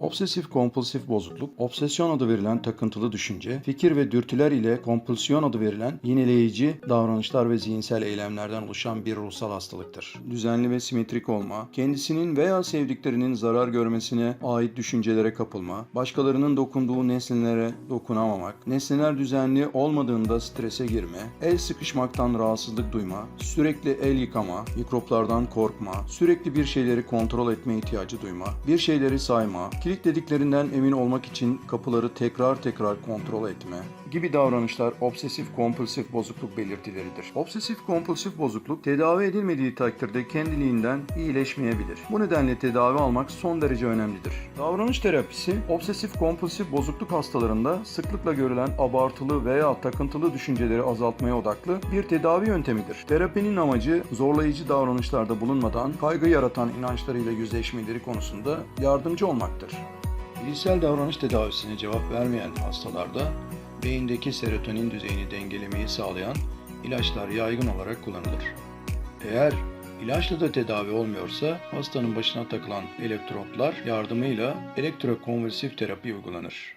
Obsesif kompulsif bozukluk, obsesyon adı verilen takıntılı düşünce, fikir ve dürtüler ile kompulsiyon adı verilen yenileyici davranışlar ve zihinsel eylemlerden oluşan bir ruhsal hastalıktır. Düzenli ve simetrik olma, kendisinin veya sevdiklerinin zarar görmesine ait düşüncelere kapılma, başkalarının dokunduğu nesnelere dokunamamak, nesneler düzenli olmadığında strese girme, el sıkışmaktan rahatsızlık duyma, sürekli el yıkama, mikroplardan korkma, sürekli bir şeyleri kontrol etme ihtiyacı duyma, bir şeyleri sayma, kilitlediklerinden emin olmak için kapıları tekrar tekrar kontrol etme gibi davranışlar obsesif kompulsif bozukluk belirtileridir. Obsesif kompulsif bozukluk tedavi edilmediği takdirde kendiliğinden iyileşmeyebilir. Bu nedenle tedavi almak son derece önemlidir. Davranış terapisi obsesif kompulsif bozukluk hastalarında sıklıkla görülen abartılı veya takıntılı düşünceleri azaltmaya odaklı bir tedavi yöntemidir. Terapinin amacı zorlayıcı davranışlarda bulunmadan kaygı yaratan inançlarıyla yüzleşmeleri konusunda yardımcı olmaktır. Bilişsel davranış tedavisine cevap vermeyen hastalarda beyindeki serotonin düzeyini dengelemeyi sağlayan ilaçlar yaygın olarak kullanılır. Eğer ilaçla da tedavi olmuyorsa hastanın başına takılan elektrotlar yardımıyla elektrokonvulsif terapi uygulanır.